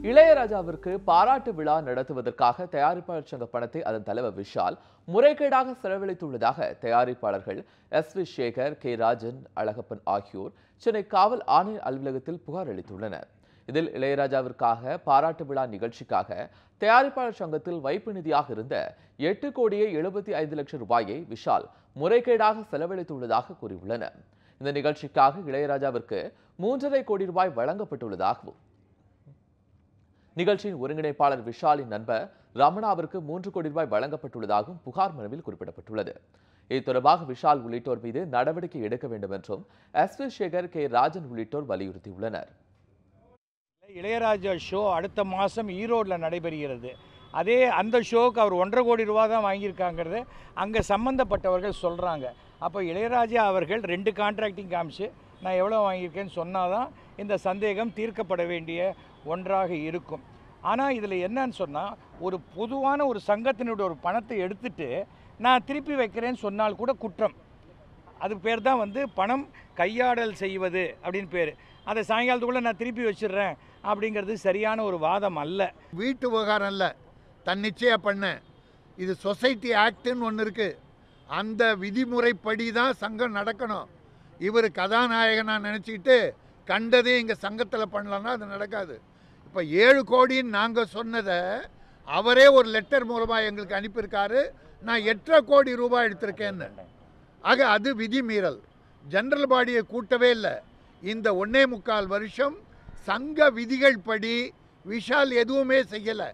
இளையராஜாவிற்கு பாராட்டு விழா நடத்துவதற்காக தயாரிப்பாளர் சங்க பணத்தை அதன் தலைவர் விஷால் முறைகேடாக செலவழித்துள்ளதாக தயாரிப்பாளர்கள் S V Sekar K Rajan Alagappan ஆகியோர் சென்னை காவல் ஆணையர் அலுவலகத்தில் புகார் அளித்துள்ளனர். இதில் இளையராஜாவிற்காக பாராட்டு விழா நிகழ்ச்சிக்காக தயாரிப்பாளர் சங்கத்தில் வைப்பு நிதியாக இருந்த எட்டு கோடியே எழுபத்தி ஐந்து லட்சம் ரூபாயை விஷால் முறைகேடாக செலவழித்துள்ளதாக கூறியுள்ளனர். இந்த நிகழ்ச்சிக்காக இளையராஜாவிற்கு மூன்றரை கோடி ரூபாய் வழங்கப்பட்டுள்ளதாகவும் நிகழ்ச்சியின் ஒருங்கிணைப்பாளர் விஷாலின் நண்பர் ரமணாவிற்கு மூன்று கோடி ரூபாய் வழங்கப்பட்டுள்ளதாகவும் புகார் மனுவில் குறிப்பிடப்பட்டுள்ளது. இது தொடர்பாக விஷால் உள்ளிட்டோர் மீது நடவடிக்கை எடுக்க வேண்டும் என்றும் S V Sekar K. Rajan உள்ளிட்டோர் வலியுறுத்தியுள்ளனர். இளையராஜா ஷோ அடுத்த மாதம் ஈரோட்டில் நடைபெறுகிறது. அதே அந்த ஷோவுக்கு அவர் ஒன்றரை கோடி ரூபா தான் வாங்கியிருக்காங்கிறது அங்கே சம்மந்தப்பட்டவர்கள் சொல்கிறாங்க அப்போ இளையராஜா அவர்கள் ரெண்டு கான்ட்ராக்டிங் காமிச்சு நான் எவ்வளோ வாங்கியிருக்கேன்னு சொன்னால் தான் இந்த சந்தேகம் தீர்க்கப்பட வேண்டிய ஒன்றாக இருக்கும். ஆனால் இதில் என்னன்னு சொன்னால் ஒரு பொதுவான ஒரு சங்கத்தினுடைய ஒரு பணத்தை எடுத்துட்டு நான் திருப்பி வைக்கிறேன்னு சொன்னால் கூட குற்றம். அது பேர் தான் வந்து பணம் கையாடல் செய்வது அப்படின்னு பேர். அதை சாயங்காலத்துக்குள்ளே நான் திருப்பி வச்சிடுறேன் அப்படிங்கிறது சரியான ஒரு வாதம் அல்ல. வீட்டு விவகாரம் இல்லை. தன்னிச்சையாக பண்ண. இது சொசைட்டி ஆக்டுன்னு ஒன்று இருக்குது அந்த விதிமுறைப்படி தான் சங்கம் நடக்கணும். இவர் கதாநாயகனாக நினச்சிக்கிட்டு கண்டதே இங்கே சங்கத்தில் பண்ணலன்னா அது நடக்காது. இப்போ ஏழு கோடின்னு நாங்கள் சொன்னதை அவரே ஒரு லெட்டர் மூலமாக எங்களுக்கு அனுப்பியிருக்காரு. நான் எட்டரை கோடி ரூபாய் எடுத்திருக்கேன்னு. ஆக அது விதிமீறல் ஜென்ரல் பாடியை கூட்டவே இல்லை. இந்த ஒன்னே முக்கால் வருஷம் சங்க விதிகள் படி விஷால் எதுவுமே செய்யலை.